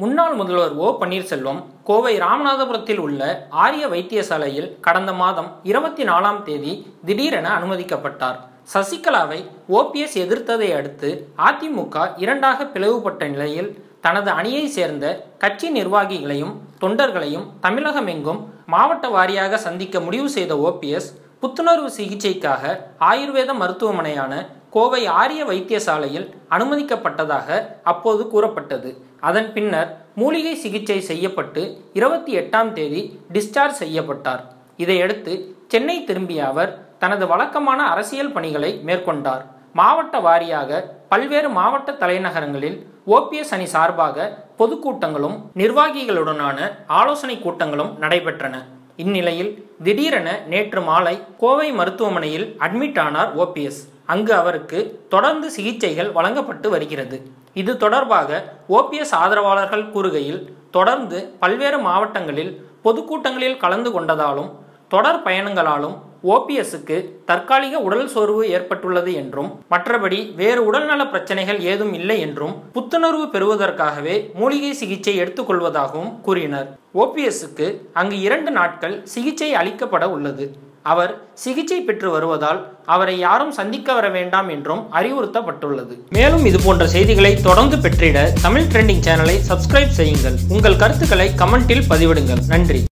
முன்னாள் முதல்வர் ஓ பன்னீர்செல்வம் கோவை ராமநாதபுரத்தில் உள்ள ஆரிய வைத்தியசாலையில் கடந்த மாதம் இருபத்தி நாலாம் தேதி திடீரென அனுமதிக்கப்பட்டார். சசிகலாவை ஓபிஎஸ் எதிர்த்ததை அடுத்து அதிமுக இரண்டாக பிளவுபட்ட நிலையில் தனது அணியை சேர்ந்த கட்சி நிர்வாகிகளையும் தொண்டர்களையும் தமிழகமெங்கும் மாவட்ட வாரியாக சந்திக்க முடிவு செய்த ஓபிஎஸ் புத்துணர்வு சிகிச்சைக்காக ஆயுர்வேத மருத்துவமனையான கோவை ஆரிய வைத்தியசாலையில் அனுமதிக்கப்பட்டதாக அப்போது கூறப்பட்டது. அதன் பின்னர் மூலிகை சிகிச்சை செய்யப்பட்டு இருபத்தி எட்டாம் தேதி டிஸ்சார்ஜ் செய்யப்பட்டார். இதையடுத்து சென்னை திரும்பிய அவர் தனது வழக்கமான அரசியல் பணிகளை மேற்கொண்டார். மாவட்ட வாரியாக பல்வேறு மாவட்ட தலைநகரங்களில் ஓபிஎஸ் அணி சார்பாக பொதுக்கூட்டங்களும் நிர்வாகிகளுடனான ஆலோசனை கூட்டங்களும் நடைபெற்றன. இந்நிலையில் திடீரென நேற்று மாலை கோவை மருத்துவமனையில் அட்மிட் ஆனார் ஓபிஎஸ் அங்கு அவருக்கு தொடர்ந்து சிகிச்சைகள் வழங்கப்பட்டு வருகிறது. இது தொடர்பாக ஓபிஎஸ் ஆதரவாளர்கள் கூறுகையில் தொடர்ந்து பல்வேறு மாவட்டங்களில் பொதுக்கூட்டங்களில் கலந்து கொண்டதாலும் தொடர் பயணங்களாலும் ஓபிஎஸ்க்கு தற்காலிக உடல் சோர்வு ஏற்பட்டுள்ளது என்றும் மற்றபடி வேறு உடல்நல பிரச்சனைகள் ஏதும் இல்லை என்றும் புத்துணர்வு பெறுவதற்காகவே மூலிகை சிகிச்சை எடுத்துக்கொள்வதாகவும் கூறினர். ஓபிஎஸ்க்கு அங்கு இரண்டு நாட்கள் சிகிச்சை அளிக்கப்பட உள்ளது. அவர் சிகிச்சை பெற்று வருவதால் அவரை யாரும் சந்திக்க வர வேண்டாம் என்றும் அறிவுறுத்தப்பட்டுள்ளது. மேலும் இது போன்ற செய்திகளை தொடர்ந்து பெற்றிட தமிழ் ட்ரெண்டிங் சேனலை சப்ஸ்கிரைப் செய்யுங்கள். உங்கள் கருத்துக்களை கமெண்டில் பதிவிடுங்கள். நன்றி.